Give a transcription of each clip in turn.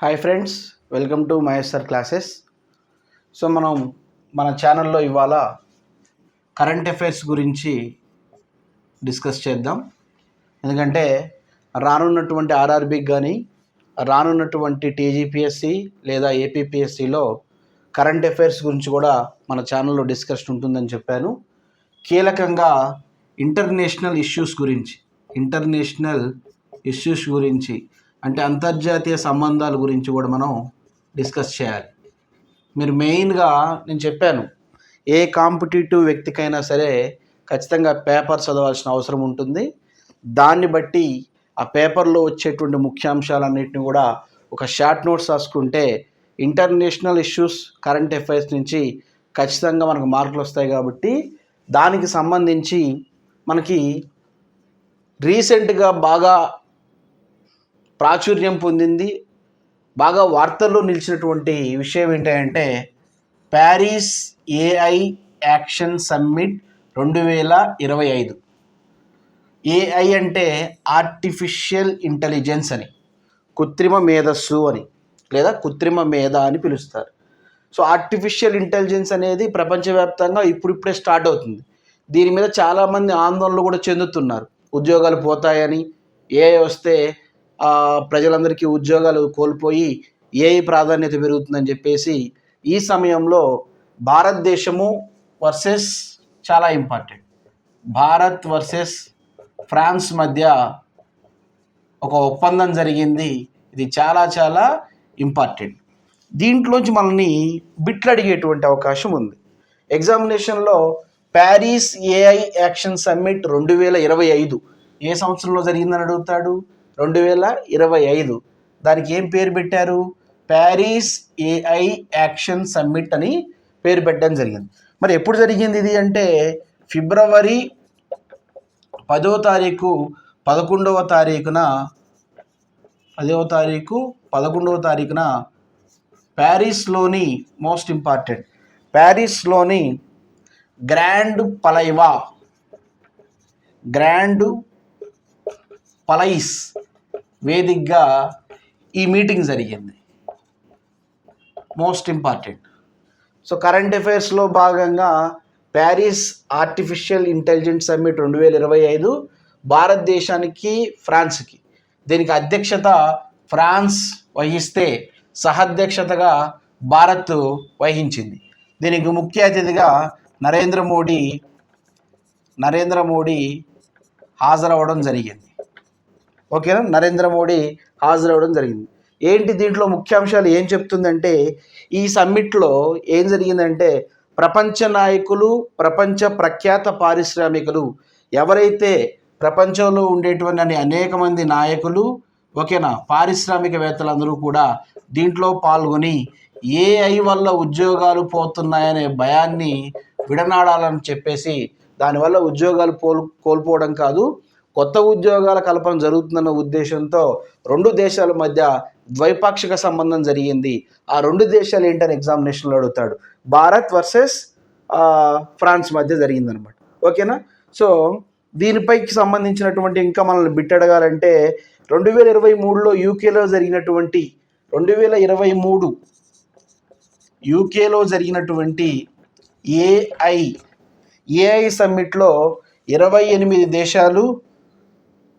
Hi friends welcome to Maheshwar classes so మనం మన ఛానల్లో ఇవాళ కరెంట్ అఫైర్స్ గురించి డిస్కస్ చేద్దాం. ఎందుకంటే రానున్నటువంటి ఆర్ఆర్బికి కానీ రానున్నటువంటి టీజీపీఎస్సి లేదా ఏపీపీఎస్సిలో కరెంట్ అఫైర్స్ గురించి కూడా మన ఛానల్లో డిస్కషన్ ఉంటుందని చెప్పాను. కీలకంగా ఇంటర్నేషనల్ ఇష్యూస్ గురించి ఇంటర్నేషనల్ ఇష్యూస్ గురించి అంటే అంతర్జాతీయ సంబంధాల గురించి కూడా మనం డిస్కస్ చేయాలి. మీరు మెయిన్గా నేను చెప్పాను ఏ కాంపిటేటివ్ వ్యక్తికైనా సరే ఖచ్చితంగా పేపర్ చదవాల్సిన అవసరం ఉంటుంది. దాన్ని బట్టి ఆ పేపర్లో వచ్చేటువంటి ముఖ్యాంశాలన్నింటినీ కూడా ఒక షార్ట్ నోట్స్ రాసుకుంటే ఇంటర్నేషనల్ ఇష్యూస్ కరెంట్ అఫైర్స్ నుంచి ఖచ్చితంగా మనకు మార్కులు వస్తాయి కాబట్టి దానికి సంబంధించి మనకి రీసెంట్గా బాగా ప్రాచుర్యం పొందింది. బాగా వార్తల్లో నిలిచినటువంటి విషయం ఏంటంటే ప్యారిస్ ఏఐ యాక్షన్ సమ్మిట్ రెండు వేల ఇరవై ఐదు. ఏఐ అంటే ఆర్టిఫిషియల్ ఇంటెలిజెన్స్ అని కృత్రిమ మేధస్సు అని లేదా కృత్రిమ మేధ అని పిలుస్తారు. సో ఆర్టిఫిషియల్ ఇంటెలిజెన్స్ అనేది ప్రపంచవ్యాప్తంగా ఇప్పుడిప్పుడే స్టార్ట్ అవుతుంది. దీని మీద చాలామంది ఆందోళనలు కూడా చెందుతున్నారు. ఉద్యోగాలు పోతాయని ఏఐ వస్తే ప్రజలందరికీ ఉద్యోగాలు కోల్పోయి ఏఐ ప్రాధాన్యత పెరుగుతుందని చెప్పేసి ఈ సమయంలో భారతదేశము వర్సెస్ చాలా ఇంపార్టెంట్. భారత్ వర్సెస్ ఫ్రాన్స్ మధ్య ఒక ఒప్పందం జరిగింది. ఇది చాలా చాలా ఇంపార్టెంట్. దీంట్లోంచి మనల్ని బిట్లు అడిగేటువంటి అవకాశం ఉంది. ఎగ్జామినేషన్లో ప్యారిస్ ఏఐ యాక్షన్ సమ్మిట్ రెండు వేల ఇరవై ఐదు ఏ సంవత్సరంలో జరిగిందని అడుగుతాడు? రెండు వేల ఇరవై ఐదు. దానికి ఏం పేరు పెట్టారు? ప్యారిస్ ఏఐ యాక్షన్ సమ్మిట్ అని పేరు పెట్టడం జరిగింది. మరి ఎప్పుడు జరిగింది ఇది అంటే ఫిబ్రవరి పదో తారీఖు పదకొండవ తారీఖున పదవ తారీఖు పదకొండవ తారీఖున ప్యారిస్లోని మోస్ట్ ఇంపార్టెంట్ ప్యారిస్లోని గ్రాండ్ పలైవా గ్రాండ్ పలైస్ వేదికగా ఈ మీటింగ్ జరిగింది. మోస్ట్ ఇంపార్టెంట్ సో కరెంట్ అఫైర్స్లో భాగంగా ప్యారిస్ ఆర్టిఫిషియల్ ఇంటెలిజెన్స్ సమ్మిట్ రెండు వేల ఇరవై ఐదు భారతదేశానికి ఫ్రాన్స్కి. దీనికి అధ్యక్షత ఫ్రాన్స్ వహిస్తే సహాధ్యక్షతగా భారత్ వహించింది. దీనికి ముఖ్య అతిథిగా నరేంద్ర మోడీ నరేంద్ర మోడీ హాజరవ్వడం జరిగింది. ఓకేనా? నరేంద్ర మోడీ హాజరవడం జరిగింది. ఏంటి దీంట్లో ముఖ్యాంశాలు? ఏం చెప్తుందంటే ఈ సమ్మిట్లో ఏం జరిగిందంటే ప్రపంచ నాయకులు ప్రపంచ ప్రఖ్యాత పారిశ్రామికులు ఎవరైతే ప్రపంచంలో ఉండేటువంటి అనేక మంది నాయకులు ఓకేనా? పారిశ్రామికవేత్తలందరూ కూడా దీంట్లో పాల్గొని ఏఐ వల్ల ఉద్యోగాలు పోతున్నాయనే భయాన్ని విడనాడాలని చెప్పేసి దానివల్ల ఉద్యోగాలు పోల్ కోల్పోవడం కాదు కొత్త ఉద్యోగాల కల్పన జరుగుతుందన్న ఉద్దేశంతో రెండు దేశాల మధ్య ద్వైపాక్షిక సంబంధం జరిగింది. ఆ రెండు దేశాలు ఏంటని ఎగ్జామినేషన్లో అడుగుతాడు. భారత్ వర్సెస్ ఫ్రాన్స్ మధ్య జరిగిందనమాట ఓకేనా? సో దీనిపైకి సంబంధించినటువంటి ఇంకా మనల్ని బిట్టడగాలంటే రెండు వేల ఇరవై మూడులో యూకేలో జరిగినటువంటి రెండు వేల ఇరవై మూడు యూకేలో జరిగినటువంటి ఏఐ ఏఐ సమ్మిట్లో ఇరవై ఎనిమిది దేశాలు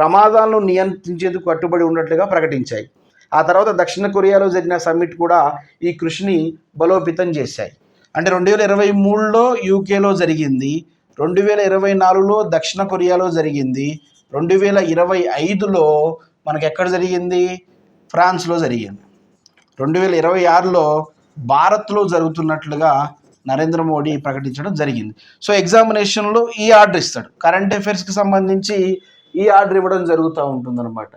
ప్రమాదాలను నియంత్రించేందుకు కట్టుబడి ఉన్నట్లుగా ప్రకటించాయి. ఆ తర్వాత దక్షిణ కొరియాలో జరిగిన సమ్మిట్ కూడా ఈ కృషిని బలోపేతం చేశాయి. అంటే రెండు వేల ఇరవై మూడులో యూకేలో జరిగింది రెండు వేల ఇరవై నాలుగులో దక్షిణ కొరియాలో జరిగింది రెండు వేల ఇరవై ఐదులో మనకు ఎక్కడ జరిగింది? ఫ్రాన్స్లో జరిగింది. రెండు వేల ఇరవై ఆరులో భారత్లో జరుగుతున్నట్లుగా నరేంద్ర మోడీ ప్రకటించడం జరిగింది. సో ఎగ్జామినేషన్లో ఈ ఆర్డర్ ఇస్తాడు. కరెంట్ అఫైర్స్కి సంబంధించి ఈ ఆర్డర్ ఇవ్వడం జరుగుతూ ఉంటుందన్నమాట.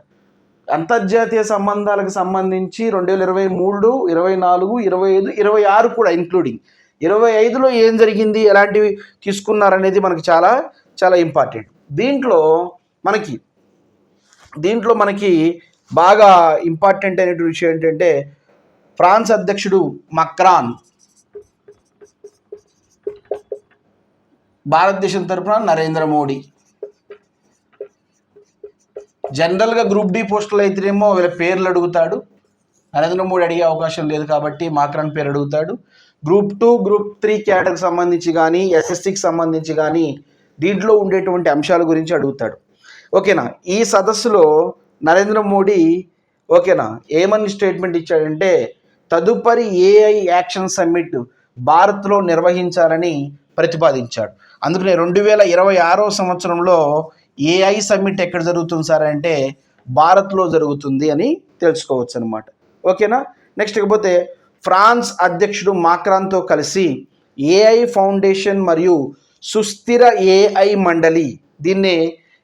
అంతర్జాతీయ సంబంధాలకు సంబంధించి రెండు వేల ఇరవై మూడు ఇరవై నాలుగు ఇరవై ఐదు ఇరవై ఆరు కూడా ఇంక్లూడింగ్ ఇరవై ఐదులో ఏం జరిగింది ఎలాంటివి తీసుకున్నారనేది మనకి చాలా చాలా ఇంపార్టెంట్ దీంట్లో మనకి దీంట్లో మనకి బాగా ఇంపార్టెంట్ అయినటువంటి విషయం ఏంటంటే ఫ్రాన్స్ అధ్యక్షుడు మక్రాన్ భారతదేశం తరపున నరేంద్ర మోడీ. జనరల్గా గ్రూప్ డి పోస్టులు అయితేనేమో వీళ్ళ పేర్లు అడుగుతాడు. నరేంద్ర మోడీ అడిగే అవకాశం లేదు కాబట్టి మాక్రాన్ పేరు అడుగుతాడు. గ్రూప్ టూ గ్రూప్ త్రీ క్యాడర్కి సంబంధించి కానీ ఎస్ఎస్సికి సంబంధించి కానీ దీంట్లో ఉండేటువంటి అంశాల గురించి అడుగుతాడు. ఓకేనా? ఈ సదస్సులో నరేంద్ర మోడీ ఓకేనా? ఏమని స్టేట్మెంట్ ఇచ్చాడంటే తదుపరి ఏఐ యాక్షన్ సమ్మిట్ భారత్లో నిర్వహించాలని ప్రతిపాదించాడు. అందుకనే రెండు వేల ఇరవై ఆరో సంవత్సరంలో ఏఐ సమ్మిట్ ఎక్కడ జరుగుతుంది సార్ అంటే భారత్లో జరుగుతుంది అని తెలుసుకోవచ్చు అనమాట ఓకేనా? నెక్స్ట్ ఇకపోతే ఫ్రాన్స్ అధ్యక్షుడు మాక్రాన్తో కలిసి ఏఐ ఫౌండేషన్ మరియు సుస్థిర ఏఐ మండలి దీన్నే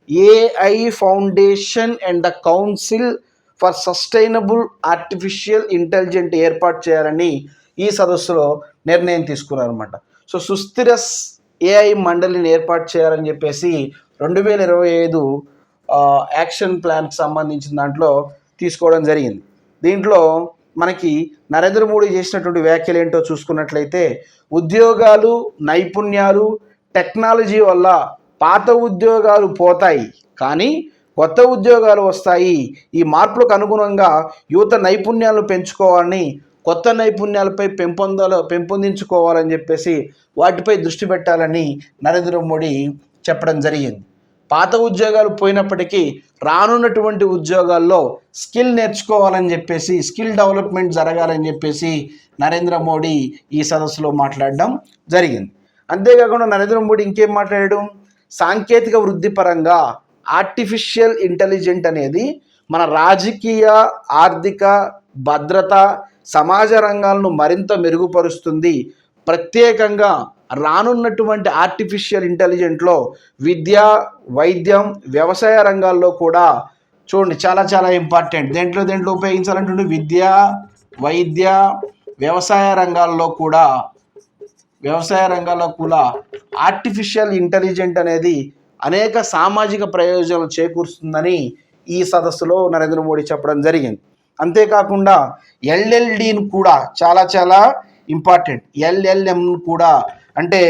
AI foundation and the council for sustainable artificial intelligent ఏర్పాటు చేయాలని ఈ సదస్సులో నిర్ణయం తీసుకున్నారన్నమాట. సో సుస్థిర ఏఐ మండలిని ఏర్పాటు చేయాలని చెప్పేసి రెండు వేల ఇరవై ఐదు యాక్షన్ ప్లాన్కి సంబంధించిన దాంట్లో తీసుకోవడం జరిగింది. దీంట్లో మనకి నరేంద్ర మోడీ చేసినటువంటి వ్యాఖ్యలు ఏంటో చూసుకున్నట్లయితే ఉద్యోగాలు నైపుణ్యాలు టెక్నాలజీ వల్ల పాత ఉద్యోగాలు పోతాయి కానీ కొత్త ఉద్యోగాలు వస్తాయి. ఈ మార్పులకు అనుగుణంగా యువత నైపుణ్యాలను పెంచుకోవాలని కొత్త నైపుణ్యాలపై పెంపొందాల పెంపొందించుకోవాలని చెప్పేసి వాటిపై దృష్టి పెట్టాలని నరేంద్ర మోడీ చెప్పడం జరిగింది. పాత ఉద్యోగాలు పోయినప్పటికీ రానున్నటువంటి ఉద్యోగాల్లో స్కిల్ నేర్చుకోవాలని చెప్పేసి స్కిల్ డెవలప్మెంట్ జరగాలని చెప్పేసి నరేంద్ర మోడీ ఈ సదస్సులో మాట్లాడడం జరిగింది. అంతేకాకుండా నరేంద్ర మోడీ ఇంకేం మాట్లాడాడు? సాంకేతిక వృద్ధి పరంగా ఆర్టిఫిషియల్ ఇంటెలిజెంట్ అనేది మన రాజకీయ ఆర్థిక భద్రత సమాజ రంగాలను మరింత మెరుగుపరుస్తుంది. ప్రత్యేకంగా రానున్నటువంటి ఆర్టిఫిషియల్ ఇంటెలిజెంట్లో విద్య వైద్యం వ్యవసాయ రంగాల్లో కూడా చూడండి చాలా చాలా ఇంపార్టెంట్ దేంట్లో దేంట్లో ఉపయోగించాలంటుండే విద్య వైద్య వ్యవసాయ రంగాల్లో కూడా వ్యవసాయ రంగాల్లో కూడా ఆర్టిఫిషియల్ ఇంటెలిజెంట్ అనేది అనేక సామాజిక ప్రయోజనాలు చేకూరుస్తుందని ఈ సదస్సులో నరేంద్ర మోడీ చెప్పడం జరిగింది. అంతేకాకుండా ఎల్ఎల్డిని కూడా చాలా చాలా ఇంపార్టెంట్ ఎల్ఎల్ఎంను కూడా అంటే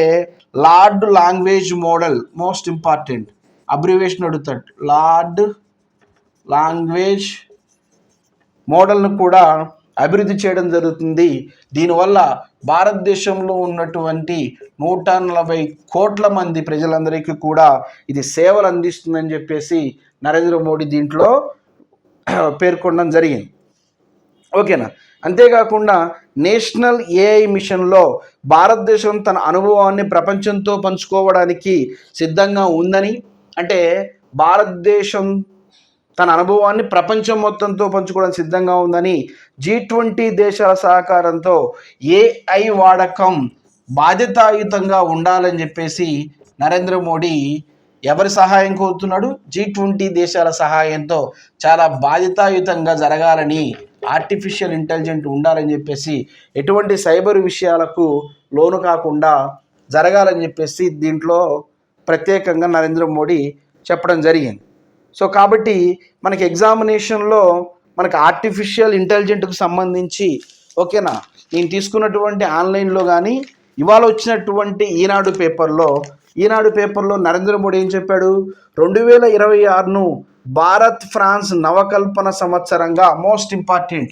large language model most important. Abbreviation అడుగుతాడు. లార్డ్ లాంగ్వేజ్ మోడల్ను కూడా అభివృద్ధి చేయడం జరుగుతుంది. దీనివల్ల భారతదేశంలో ఉన్నటువంటి నూట నలభై కోట్ల మంది ప్రజలందరికీ కూడా ఇది సేవలు అందిస్తుందని చెప్పేసి నరేంద్ర మోడీ దీంట్లో పేర్కొనడం జరిగింది. ఓకేనా? అంతేకాకుండా నేషనల్ ఏఐ మిషన్లో భారతదేశం తన అనుభవాన్ని ప్రపంచంతో పంచుకోవడానికి సిద్ధంగా ఉందని అంటే భారతదేశం తన అనుభవాన్ని ప్రపంచం మొత్తంతో పంచుకోవడం సిద్ధంగా ఉందని జీ ట్వంటీ దేశాల సహకారంతో ఏఐ వాడకం బాధ్యతాయుతంగా ఉండాలని చెప్పేసి నరేంద్ర మోడీ ఎవరి సహాయం కోరుతున్నాడు? జీ ట్వంటీ దేశాల సహాయంతో చాలా బాధ్యతాయుతంగా జరగాలని ఆర్టిఫిషియల్ ఇంటెలిజెంట్ ఉండాలని చెప్పేసి ఎటువంటి సైబర్ విషయాలకు లోను కాకుండా జరగాలని చెప్పేసి దీంట్లో ప్రత్యేకంగా నరేంద్ర మోడీ చెప్పడం జరిగింది. సో కాబట్టి మనకి ఎగ్జామినేషన్లో మనకి ఆర్టిఫిషియల్ ఇంటెలిజెంట్కి సంబంధించి ఓకేనా నేను తీసుకున్నటువంటి ఆన్లైన్లో కానీ ఇవాళ వచ్చినటువంటి ఈనాడు పేపర్లో ఈనాడు పేపర్లో నరేంద్ర మోడీ ఏం చెప్పాడు? రెండు వేల ఇరవై ఆరును భారత్ ఫ్రాన్స్ నవకల్పన సంవత్సరంగా మోస్ట్ ఇంపార్టెంట్.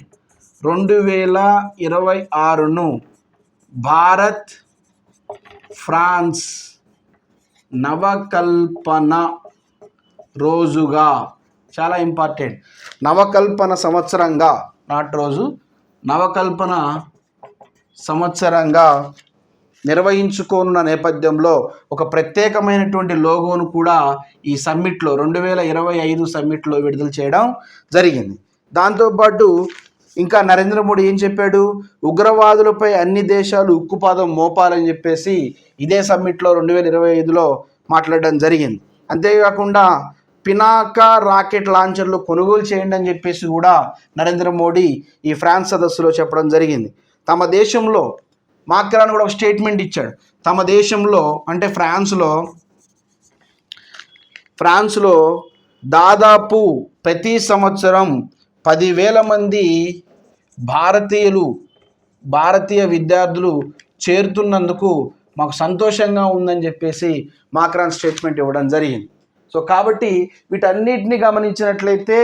రెండు వేల ఇరవై ఆరును భారత్ ఫ్రాన్స్ నవకల్పన రోజుగా చాలా ఇంపార్టెంట్. నవకల్పన సంవత్సరంగా నాట్ రోజు నవకల్పన సంవత్సరంగా నిర్వహించుకోనున్న నేపథ్యంలో ఒక ప్రత్యేకమైనటువంటి లోగోను కూడా ఈ సమ్మిట్లో రెండు వేల ఇరవై ఐదు సమ్మిట్లో విడుదల చేయడం జరిగింది. దాంతోపాటు ఇంకా నరేంద్ర మోడీ ఏం చెప్పాడు? ఉగ్రవాదులపై అన్ని దేశాలు ఉక్కుపాదం మోపాలని చెప్పేసి ఇదే సమ్మిట్లో రెండు వేల ఇరవై ఐదులో మాట్లాడడం జరిగింది. అంతేకాకుండా పినాక రాకెట్ లాంచర్లు కొనుగోలు చేయండి అని చెప్పేసి కూడా నరేంద్ర మోడీ ఈ ఫ్రాన్స్ సదస్సులో చెప్పడం జరిగింది. తమ దేశంలో మాక్రాన్ కూడా ఒక స్టేట్మెంట్ ఇచ్చాడు. తమ దేశంలో అంటే ఫ్రాన్స్లో ఫ్రాన్స్లో దాదాపు ప్రతి సంవత్సరం పదివేల మంది భారతీయులు భారతీయ విద్యార్థులు చేరుతున్నందుకు మాకు సంతోషంగా ఉందని చెప్పేసి మాక్రాన్ స్టేట్మెంట్ ఇవ్వడం జరిగింది. సో కాబట్టి వీటన్నిటిని గమనించినట్లయితే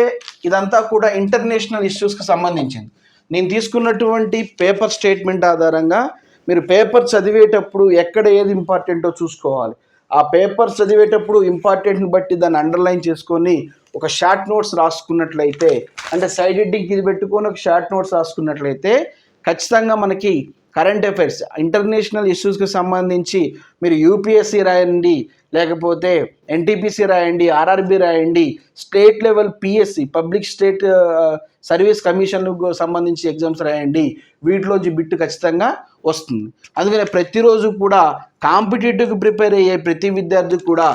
ఇదంతా కూడా ఇంటర్నేషనల్ ఇష్యూస్కి సంబంధించింది. నేను తీసుకున్నటువంటి పేపర్ స్టేట్మెంట్ ఆధారంగా మీరు పేపర్ చదివేటప్పుడు ఎక్కడ ఏది ఇంపార్టెంటో చూసుకోవాలి. ఆ పేపర్ చదివేటప్పుడు ఇంపార్టెంట్ని బట్టి దాన్ని అండర్లైన్ చేసుకొని ఒక షార్ట్ నోట్స్ రాసుకున్నట్లయితే అంటే సైడ్ హెడ్డింగ్ ఇది పెట్టుకొని ఒక షార్ట్ నోట్స్ రాసుకున్నట్లయితే ఖచ్చితంగా మనకి కరెంట్ అఫైర్స్ ఇంటర్నేషనల్ ఇష్యూస్కి సంబంధించి మీరు యూపీఎస్సీ రాయండి లేకపోతే ఎన్టీపీసీ రాయండి ఆర్ఆర్బి రాయండి state level PSC public state service కమిషన్కు సంబంధించి ఎగ్జామ్స్ రాయండి వీటిలోంచి బిట్టు ఖచ్చితంగా వస్తుంది. అందుకనే ప్రతిరోజు కూడా కాంపిటేటివ్కి ప్రిపేర్ అయ్యే ప్రతి విద్యార్థి కూడా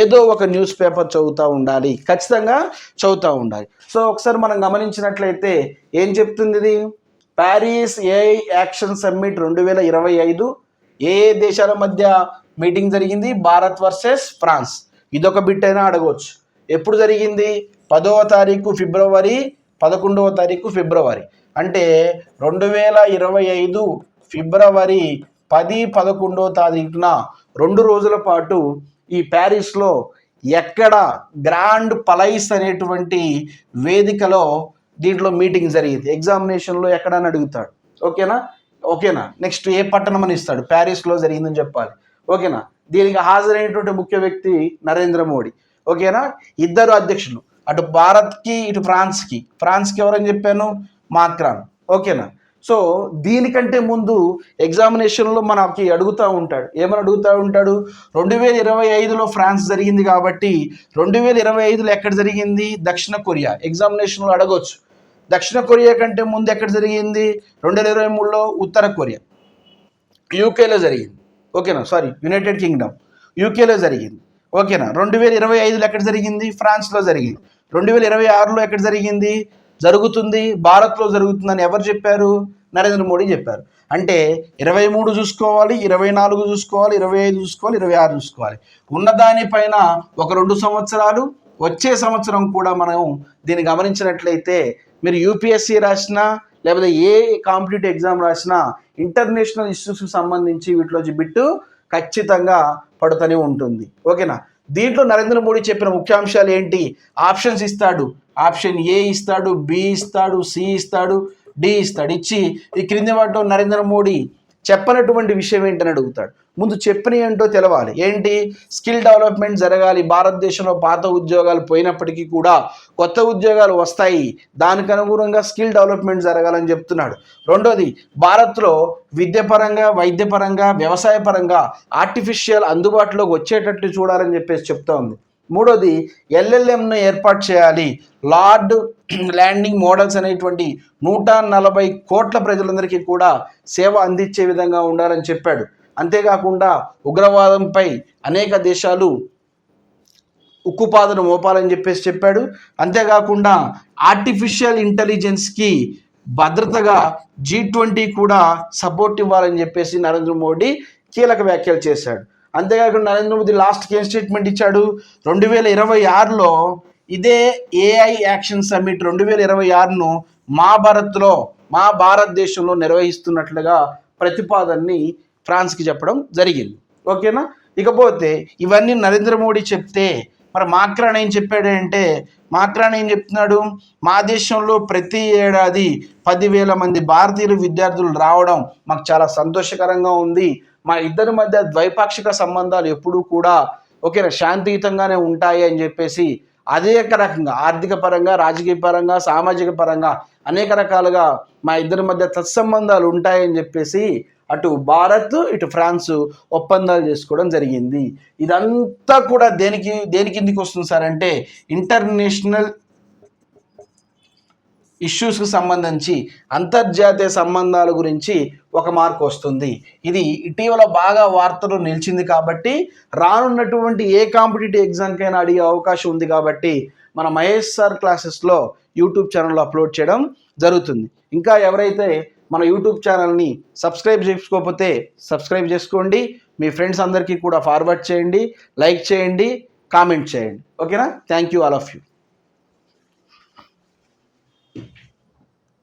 ఏదో ఒక న్యూస్ పేపర్ చదువుతూ ఉండాలి ఖచ్చితంగా చదువుతూ ఉండాలి. సో ఒకసారి మనం గమనించినట్లయితే ఏం చెప్తుంది ఇది? ప్యారిస్ ఏఐ యాక్షన్ సమ్మిట్ రెండు వేల ఇరవై ఐదు ఏ ఏ దేశాల మధ్య మీటింగ్ జరిగింది? Bharat versus France. ఇదొక బిట్ అయినా అడగవచ్చు ఎప్పుడు జరిగింది? పదవ తారీఖు ఫిబ్రవరి పదకొండవ తారీఖు ఫిబ్రవరి. అంటే రెండు వేల ఇరవై ఐదు ఫిబ్రవరి పది పదకొండవ తారీఖున రెండు రోజుల పాటు ఈ ప్యారిస్లో ఎక్కడ గ్రాండ్ పలైస్ అనేటువంటి వేదికలో దీంట్లో మీటింగ్ జరిగింది. ఎగ్జామినేషన్లో ఎక్కడని అడుగుతాడు. ఓకేనా? ఓకేనా? నెక్స్ట్ ఏ పట్టణం అని ఇస్తాడు. ప్యారిస్లో జరిగిందని చెప్పాలి. ఓకేనా? దీనికి హాజరైనటువంటి ముఖ్య వ్యక్తి నరేంద్ర మోడీ. ఓకేనా? ఇద్దరు అధ్యక్షులు. అటు భారత్కి ఇటు ఫ్రాన్స్కి. ఫ్రాన్స్కి ఎవరని చెప్పాను? మాక్రాన్. ఓకేనా? సో దీనికంటే ముందు ఎగ్జామినేషన్లో మనకి అడుగుతూ ఉంటాడు. ఏమని అడుగుతూ ఉంటాడు? రెండు వేల ఇరవై ఐదులో ఫ్రాన్స్ జరిగింది కాబట్టి రెండు వేల ఇరవై ఐదులో ఎక్కడ జరిగింది? దక్షిణ కొరియా. ఎగ్జామినేషన్లో అడగొచ్చు. దక్షిణ కొరియా కంటే ముందు ఎక్కడ జరిగింది? రెండు వేల ఇరవై మూడులో ఉత్తర కొరియా. యూకేలో జరిగింది. ఓకేనా? Sorry United Kingdom. యూకేలో జరిగింది. ఓకేనా? రెండు వేల ఇరవై ఐదులో ఎక్కడ జరిగింది? ఫ్రాన్స్లో జరిగింది. రెండు వేల ఇరవై ఆరులో ఎక్కడ జరిగింది? జరుగుతుంది. భారత్లో జరుగుతుందని ఎవరు చెప్పారు? నరేంద్ర మోడీ చెప్పారు. అంటే ఇరవై మూడు చూసుకోవాలి ఇరవై నాలుగు చూసుకోవాలి ఇరవై ఐదు చూసుకోవాలి ఇరవై ఆరు చూసుకోవాలి. ఉన్నదానిపైన ఒక రెండు సంవత్సరాలు వచ్చే సంవత్సరం కూడా మనం దీన్ని గమనించినట్లయితే మీరు యూపీఎస్సీ రాసినా లేకపోతే ఏ కాంపిటేటివ్ ఎగ్జామ్ రాసినా ఇంటర్నేషనల్ ఇష్యూస్కి సంబంధించి వీటిలోంచి బిట్టు ఖచ్చితంగా పడుతూనే ఉంటుంది. ఓకేనా? దీంట్లో నరేంద్ర మోడీ చెప్పిన ముఖ్యాంశాలు ఏంటి? ఆప్షన్స్ ఇస్తాడు. ఆప్షన్ ఏ ఇస్తాడు బి ఇస్తాడు సి ఇస్తాడు డి ఇస్తాడు. ఇచ్చి ఈ క్రింది వాటిలో నరేంద్ర మోడీ చెప్పనటువంటి విషయం ఏంటని అడుగుతాడు. ముందు చెప్పని ఏంటో తెలవాలి. ఏంటి? స్కిల్ డెవలప్మెంట్ జరగాలి. భారతదేశంలో పాత ఉద్యోగాలు పోయినప్పటికీ కూడా కొత్త ఉద్యోగాలు వస్తాయి. దానికి అనుగుణంగా స్కిల్ డెవలప్మెంట్ జరగాలని చెప్తున్నాడు. రెండోది భారత్లో విద్యపరంగా వైద్యపరంగా వ్యవసాయపరంగా ఆర్టిఫిషియల్ అందుబాటులోకి వచ్చేటట్టు చూడాలని చెప్పేసి చెప్తా ఉంది. మూడోది ఎల్ఎల్ఎంను ఏర్పాటు చేయాలి. లార్డ్ ల్యాండింగ్ మోడల్స్ అనేటువంటి నూట నలభై కోట్ల ప్రజలందరికీ కూడా సేవ అందించే విధంగా ఉండాలని చెప్పాడు. అంతేకాకుండా ఉగ్రవాదంపై అనేక దేశాలు ఉక్కుపాదను మోపాలని చెప్పేసి చెప్పాడు. అంతేకాకుండా ఆర్టిఫిషియల్ ఇంటెలిజెన్స్కి భద్రతగా జీ ట్వంటీ కూడా సపోర్ట్ ఇవ్వాలని చెప్పేసి నరేంద్ర మోడీ కీలక వ్యాఖ్యలు చేశాడు. అంతేకాకుండా నరేంద్ర మోదీ లాస్ట్కి ఏం స్టేట్మెంట్ ఇచ్చాడు? రెండు వేల ఇరవై ఆరులో ఇదే ఏఐ యాక్షన్ సమ్మిట్ రెండు వేల ఇరవై ఆరును మా భారత్లో మా భారతదేశంలో నిర్వహిస్తున్నట్లుగా ప్రతిపాదనని ఫ్రాన్స్కి చెప్పడం జరిగింది. ఓకేనా? ఇకపోతే ఇవన్నీ నరేంద్ర మోడీ చెప్తే మరి మాక్రాన్ ఏం చెప్పాడంటే మాక్రాన్ ఏం చెప్తున్నాడు? మా దేశంలో ప్రతి ఏడాది పదివేల మంది భారతీయులు విద్యార్థులు రావడం మాకు చాలా సంతోషకరంగా ఉంది. మా ఇద్దరి మధ్య ద్వైపాక్షిక సంబంధాలు ఎప్పుడూ కూడా ఓకేనా శాంతియుతంగానే ఉంటాయి అని చెప్పేసి అనేక రకంగా ఆర్థిక పరంగా రాజకీయ పరంగా సామాజిక పరంగా అనేక రకాలుగా మా ఇద్దరి మధ్య తత్సంబంధాలు ఉంటాయని చెప్పేసి అటు భారత్ ఇటు ఫ్రాన్స్ ఒప్పందాలు చేసుకోవడం జరిగింది. ఇదంతా కూడా దేనికి దేని కిందికి వస్తుంది సార్ అంటే ఇంటర్నేషనల్ ఇష్యూస్కి సంబంధించి అంతర్జాతీయ సంబంధాల గురించి ఒక మార్క్ వస్తుంది. ఇది ఇటీవల బాగా వార్తలు నిలిచింది కాబట్టి రానున్నటువంటి ఏ కాంపిటేటివ్ ఎగ్జామ్కైనా అడిగే అవకాశం ఉంది కాబట్టి మన మహేష్ సార్ క్లాసెస్లో యూట్యూబ్ ఛానల్లో అప్లోడ్ చేయడం జరుగుతుంది. ఇంకా ఎవరైతే మన యూట్యూబ్ ఛానల్ని సబ్స్క్రైబ్ చేసుకోకపోతే సబ్స్క్రైబ్ చేసుకోండి. మీ ఫ్రెండ్స్ అందరికీ కూడా ఫార్వర్డ్ చేయండి. లైక్ చేయండి. కామెంట్ చేయండి. ఓకేనా? Thank you all of you.